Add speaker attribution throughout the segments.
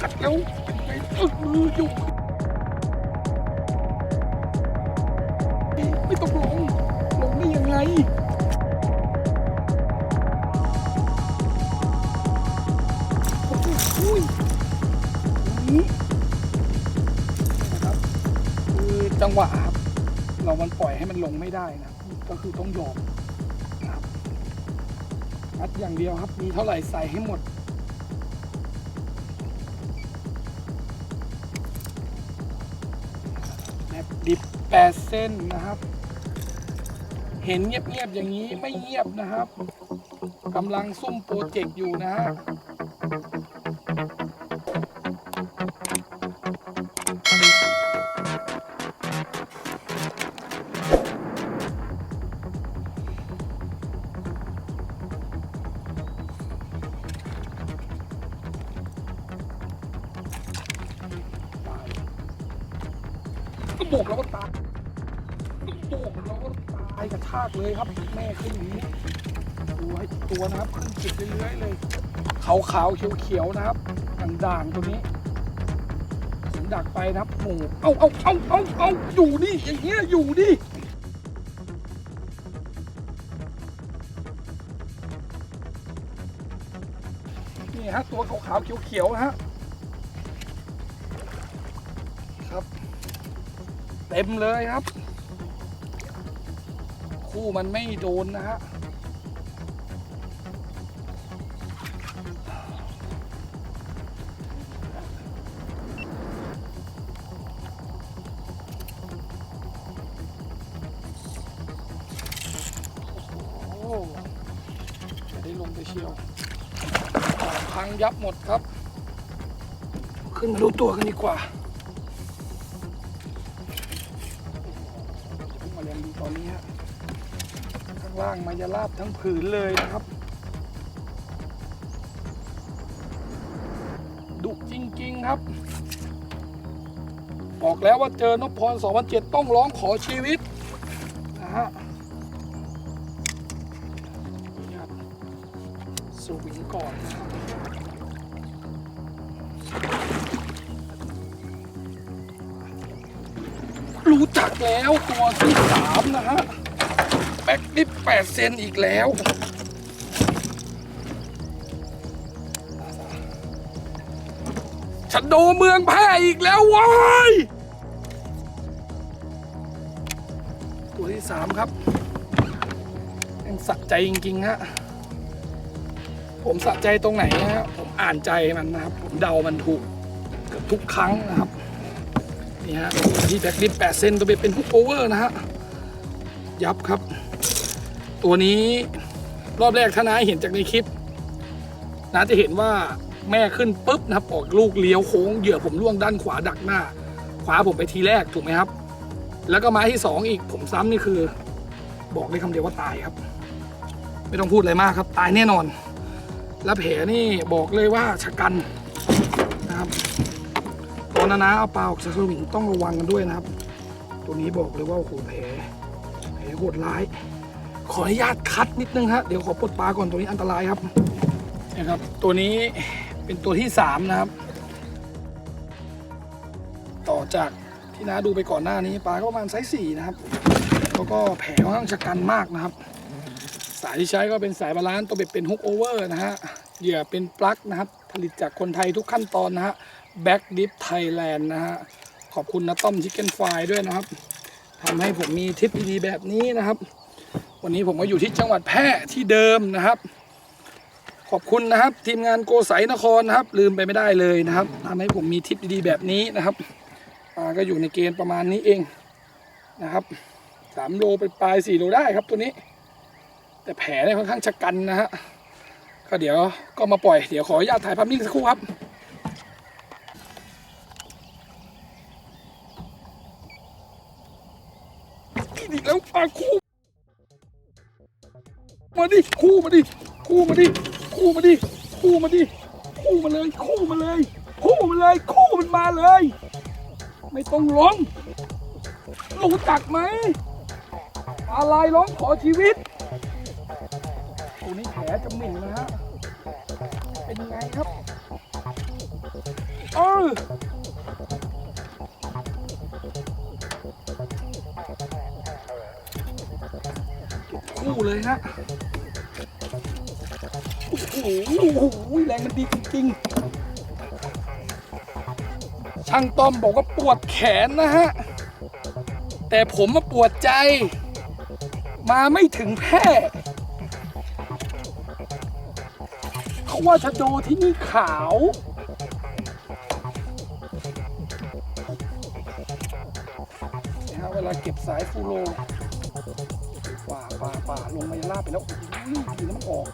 Speaker 1: เออมืออยู่ไม่ต้องลง ลงได้ยังไงโอ้โหนี่นะครับคือจังหวะครับ เรามันปล่อยให้มันลงไม่ได้นะ ก็คือต้องยอมนะครับอัดอย่างเดียวครับ มีเท่าไหร่ใส่ให้หมด แมปดิบแปดเส้นนะครับ เห็นเงียบๆอย่างนี้ไม่เงียบนะครับกำลังซุ่มโปรเจกต์อยู่นะฮะ ก็บอกแล้วว่าตายก็บอกแล้วว่าตายกระชากเลยครับแม่ขึ้นอย่างนี้ดูให้ตัวนะครับขึ้นจุดเรื่อยๆเลยขาวๆเขียวๆนะครับด่างๆตัวนี้ผมดักไปนะครับหมูเอาเอาเอาเอาเอาอยู่ดิอย่างเงี้ยอยู่ดินี่ฮะตัวขาวๆเขียวๆฮะ เต็มเลยครับ คู่มันไม่โดนนะฮะได้ลงไปเชียวพังยับหมดครับ ขึ้นมาดูตัวกันดีกว่า มาเรียนดูตอนนี้ฮะข้างล่างมายาลาบทั้งผืนเลยนะครับดุจริง ๆ ครับ บอกแล้วว่าเจอนพพร2007 ต้องร้องขอชีวิตนะฮะสวิงก่อนนะครับ รู้จักแล้วตัวที่สามนะฮะแบ็กนี่แปดเซนอีกแล้วฉันโดเมืองแพร่อีกแล้วว้ายตัวที่สามครับยังสะใจจริงๆฮะผมสะใจตรงไหนนะฮะผมอ่านใจมันนะครับ ผมเดามันถูกเกือบทุกครั้งนะครับ นี่ฮะที่แบ็กลิปดเซนตัวเป็นฮุกโอเวอร์นะฮะ ยับครับ ตัวนี้รอบแรกถ้าน้าเห็นจากในคลิปน้าจะเห็นว่าแม่ขึ้นปุ๊บนะครับออกลูกเลี้ยวโค้งเหยื่อผมล่วงด้านขวาดักหน้า ขวาผมไปทีแรกถูกไหมครับ แล้วก็ไม้ที่สองอีกผมซ้ำนี่คือ บอกได้คำเดียวว่าตายครับ ไม่ต้องพูดอะไรมากครับ ตายแน่นอน แล้วแผลนี่บอกเลยว่าชะกันนะครับ ตอนนั้นนะเอาปลาออกจากสวิงต้องระวังกันด้วยนะครับ ตัวนี้บอกเลยว่าโอ้โหแผลแผลโหดร้าย ขออนุญาตคัดนิดนึงฮะเดี๋ยวขอปลดปลาก่อนตัวนี้อันตรายครับนะครับ ตัวนี้เป็นตัวที่สามนะครับ ต่อจากที่น้าดูไปก่อนหน้านี้ปลาก็ประมาณไซส์สี่นะครับแล้วก็แผลค่อนข้างชะกันมากนะครับ สายที่ใช้ก็เป็นสายบาลานซ์ตัวเบ็ดเป็นฮุกโอเวอร์นะฮะ เหยื่อเป็นปลั๊กนะครับ ผลิตจากคนไทยทุกขั้นตอนนะฮะแบ็กดิฟไทยแลนด์นะฮะขอบคุณนะต้อมชิคเก้นฟายด้วยนะครับทำให้ผมมีทริปดีๆแบบนี้นะครับ วันนี้ผมก็อยู่ที่จังหวัดแพร่ที่เดิมนะครับ ขอบคุณนะครับ ทีมงานโกไสนครนะครับ ลืมไปไม่ได้เลยนะครับทำให้ผมมีทริปดีๆแบบนี้นะครับก็อยู่ในเกณฑ์ประมาณนี้เองนะครับสามโลไปปลายสี่โลได้ครับตัวนี้ แต่แผลเนี่ยค่อนข้างชะกันนะฮะ ก็เดี๋ยวก็มาปล่อยเดี๋ยวขออนุญาตถ่ายภาพนิ่งสักครู่ครับอีกแล้วปลาคู่มาดิคู่มาดิคู่มาดิคู่มาดิคู่มาดิคู่มาเลยคู่มาเลยคู่มาเลยคู่มันมาเลย ไม่ต้องร้องรู้จักไหมอะไรร้องขอชีวิต จะหมิ่นนะฮะ เป็นไงครับเออคู่เลยฮะโอ้โหโอ้โหแรงมันดีจริงๆ ช่างต้อมบอกว่าปวดแขนนะฮะ แต่ผมมาปวดใจ มาไม่ถึงแพร่ ว่าชะโดที่นี่ขาวนะฮะเวลาเก็บสายฟูโรป่าป่าป่าลงมาลาไปแล้วอุ้ยดีน้ำออก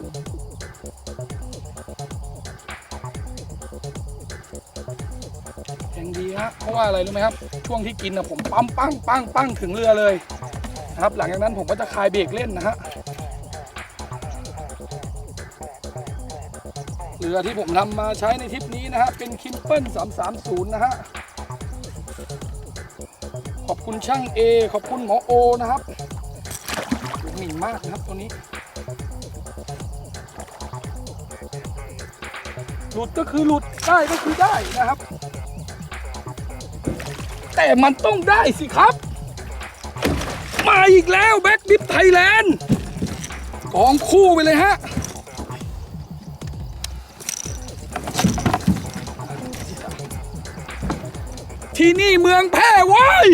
Speaker 1: แข็งดีฮะเพราะว่าอะไรรู้ไหมครับ ช่วงที่กินนะผมปั๊มปั้งปั้งปั้งถึงเรือเลยนะครับ หลังจากนั้นผมก็จะคลายเบรกเล่นนะฮะ รือที่ผมทำมาใช้ในทริปนี้นะฮะ เป็นคิมเปิล330 นะฮะ ขอบคุณช่าง A ขอบคุณหมอโอนะครับหมิ่นมากนะครับตัวนี้ หลุดก็คือหลุดได้ก็คือได้นะครับ แต่มันต้องได้สิครับ มาอีกแล้วแบ็กดิฟไทยแลนด์กองคู่ไปเลยฮะ ที่นี่เมืองแพร่เว้ย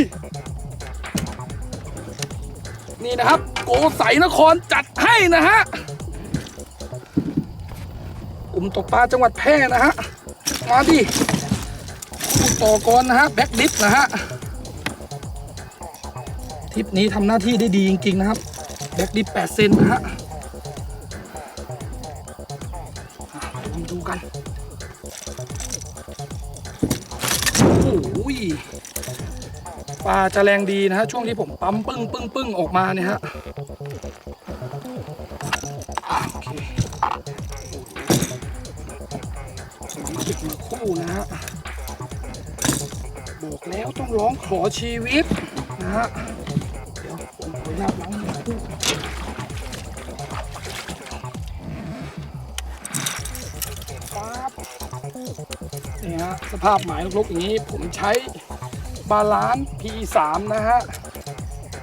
Speaker 1: นี่นะครับ โกใสนครจัดให้นะฮะกลุ่มตกปลาจังหวัดแพร่นะฮะ มาดิคู่ต่อกรนะฮะ แบ็กดิฟนะฮะทริปนี้ทำหน้าที่ได้ดีจริง ๆ นะครับ แบ็กดิฟ8เซนนะฮะ ยปลาจะแรงดีนะฮะช่วงที่ผมปั๊มปึ้งปึ้งปึ้งออกมาเนี่ยฮะอะโอเคผมเก็บมาคู่นะฮะบอกแล้วต้องร้องขอชีวิตนะฮะ นี่ฮะสภาพหมายลกๆอย่างนี้ผมใช้บาลานซ์ P3 นะฮะ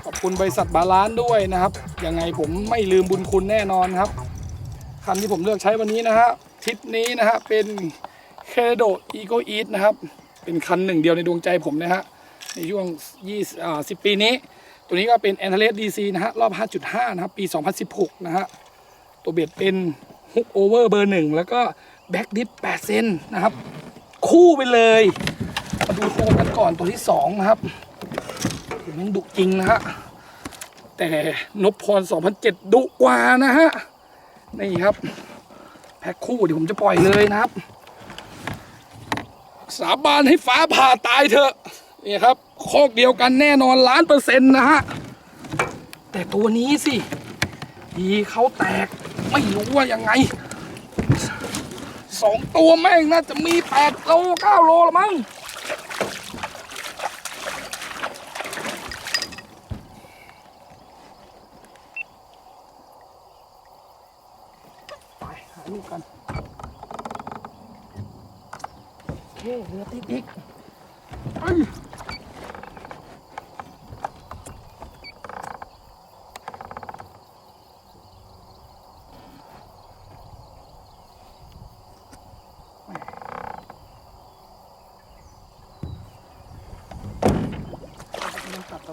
Speaker 1: ขอบคุณบริษัทบาลานซ์ด้วยนะครับ ยังไงผมไม่ลืมบุญคุณแน่นอนครับคันที่ผมเลือกใช้วันนี้นะฮะทริปนี้นะฮะเป็น c a d o Ego Eat นะครับ เป็นคันหนึ่งเดียวในดวงใจผมนะฮะ ในช่วง20อ่า10 ปีนี้ ตัวนี้ก็เป็น a n t e l e s DC นะฮะ รอบ 5.5 นะครับ ปี 2016 นะฮะ ตัวเบ็ดเป็นฮุกโอเวอร์เบอร์หนึ่งแล้วก็แบ็กดิฟ8เซนนะครับ คู่ไปเลย มาดูโครงกันก่อนตัวที่สองนะครับเห็นมันดุจริงนะฮะ แต่นพพร 2007 ดุกว่านะฮะ นี่ครับ แพ็คคู่เดี๋ยวผมจะปล่อยเลยนะครับ สาบานให้ฟ้าผ่าตายเถอะนี่ครับคอกเดียวกันแน่นอนล้านเปอร์เซ็นต์นะฮะ แต่ตัวนี้สิดีเขาแตกไม่รู้ว่ายังไง สองตัวแม่งน่าจะมีแปดโลเก้าโลละมั้งไปหาลูกกันโอเคเหลือติดอีก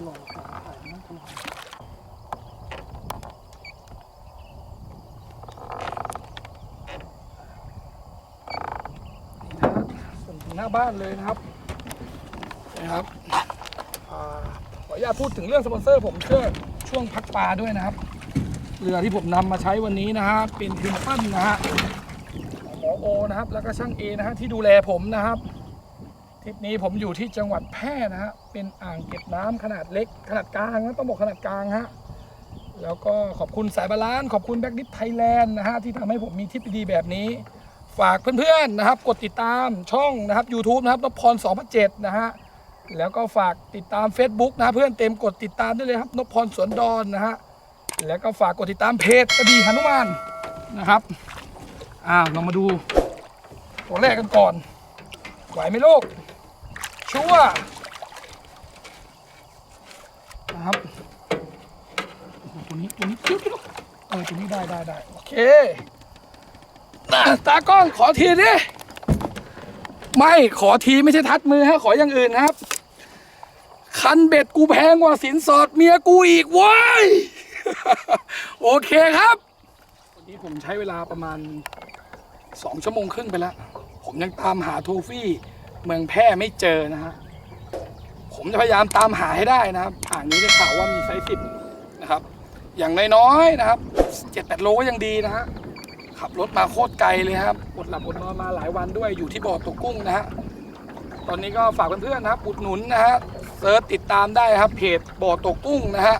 Speaker 1: ตลอดขาถ่ายมันตลอดนี่นะครับส่งถึงหน้าบ้านเลยนะครับนะครับอ่าขออนุญาตพูดถึงเรื่องสปอนเซอร์ผมเชื่อช่วงพักปลาด้วยนะครับ เรือที่ผมนำมาใช้วันนี้นะฮะเป็นพิมพ์ปั้นนะฮะหมอโอนะครับ แล้วก็ช่างเอนะฮะที่ดูแลผมนะครับ ทริปนี้ผมอยู่ที่จังหวัดแพร่นะฮะ เป็นอ่างเก็บน้ำขนาดเล็ก ขนาดกลางนะต้องบอกขนาดกลางฮะ แล้วก็ขอบคุณสายบาลานขอบคุณแบ็กดิฟไทยแลนด์นะฮะ ที่ทำให้ผมมีทริปดีแบบนี้ ฝากเพื่อนๆนะครับ กดติดตามช่องนะครับ YouTube นะครับนพพร2007นะฮะ แล้วก็ฝากติดตาม Facebook นะเพื่อนเต็มกดติดตามได้เลยครับนพพรสวนดอนนะฮะ แล้วก็ฝากกดติดตามเพจกระดีหนุมานนะครับ อ้าวเรามาดูตัวแรกกันก่อน ไหวไหมลูก ชัวร์นะครับโอ้โหตัวนี้ตัวนี้คิ้วคิ้วเออตัวนี้ได้ได้ได้โอเคน่ะตากล้องขอทีดิไม่ขอทีไม่ใช่ทัดมือฮะขออย่างอื่นนะครับ คันเบ็ดกูแพงกว่าสินสอดเมียกูอีกเว้ยโอเคครับ วันนี้ผมใช้เวลาประมาณสองชั่วโมงครึ่งไปแล้ว ผมยังตามหาโทฟี่ เมืองแพร่ไม่เจอนะฮะผมจะพยายามตามหาให้ได้นะครับอ่างนี้ได้ข่าวว่ามีไซส์สิบนะครับ อย่างน้อยๆนะครับเจ็ดแปดโลก็ยังดีนะฮะขับรถมาโคตรไกลเลยครับอดหลับอดนอนมาหลายวันด้วยอยู่ที่บ่อตกกุ้งนะฮะตอนนี้ก็ฝากเพื่อนๆนะครับอุดหนุนนะฮะเซิร์ชติดตามได้ครับเพจบ่อตกกุ้งนะฮะ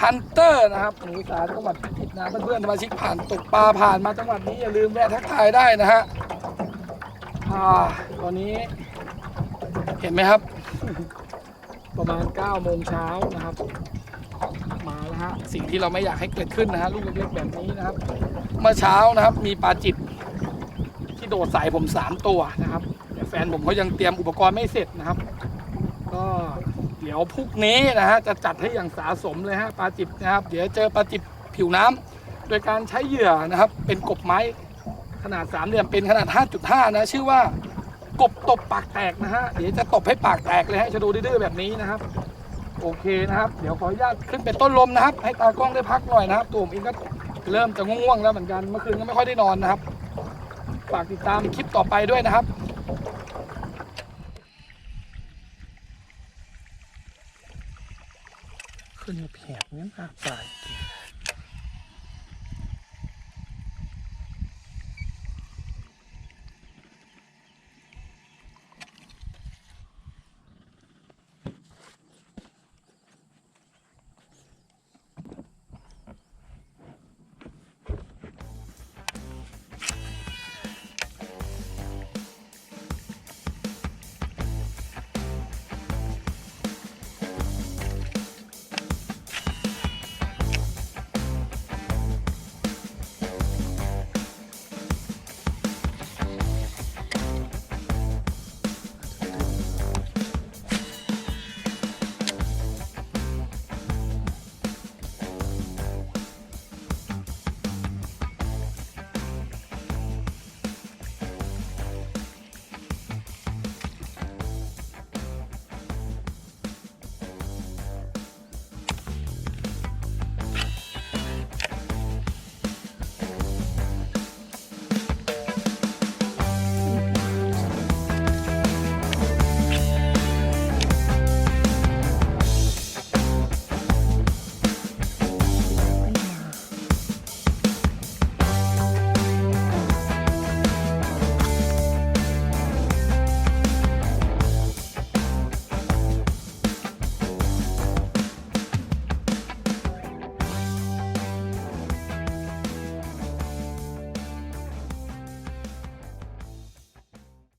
Speaker 1: ฮันเตอร์นะครับหนูสาจังหวัดพิจิตรนะเพื่อนๆสมาชิกผ่านตกปลาผ่านมาจังหวัดนี้อย่าลืมแวะทักทายได้นะฮะ ตอนนี้เห็นไหมครับ ประมาณ9โมงเช้านะครับ มาแล้วฮะสิ่งที่เราไม่อยากให้เกิดขึ้นนะฮะลูกเล็กๆแบบนี้นะครับ เมื่อเช้านะครับมีปลาจิตที่โดดใส่ผม 3 ตัวนะครับแต่แฟนผมเขายังเตรียมอุปกรณ์ไม่เสร็จนะครับ ก็เดี๋ยวพรุ่งนี้นะฮะจะจัดให้อย่างสาสมเลยฮะปลาจิบนะครับ เดี๋ยวเจอปลาจิบผิวน้ำโดยการใช้เหยื่อนะครับ เป็นกบไม้ ขนาดสามเหลี่ยมเป็นขนาด 5.5 นะ ชื่อว่ากบตบปากแตกนะฮะ เดี๋ยวจะตบให้ปากแตกเลยฮะจะดูดื้อแบบนี้นะครับ โอเคนะครับ เดี๋ยวขออนุญาตขึ้นเป็นต้นลมนะครับ ให้ตากล้องได้พักหน่อยนะครับ ตัวผมเองก็เริ่มจะง่วงๆแล้วเหมือนกัน เมื่อคืนก็ไม่ค่อยได้นอนนะครับ ฝากติดตามคลิปต่อไปด้วยนะครับขึ้นแผกเนี้มากตายจริง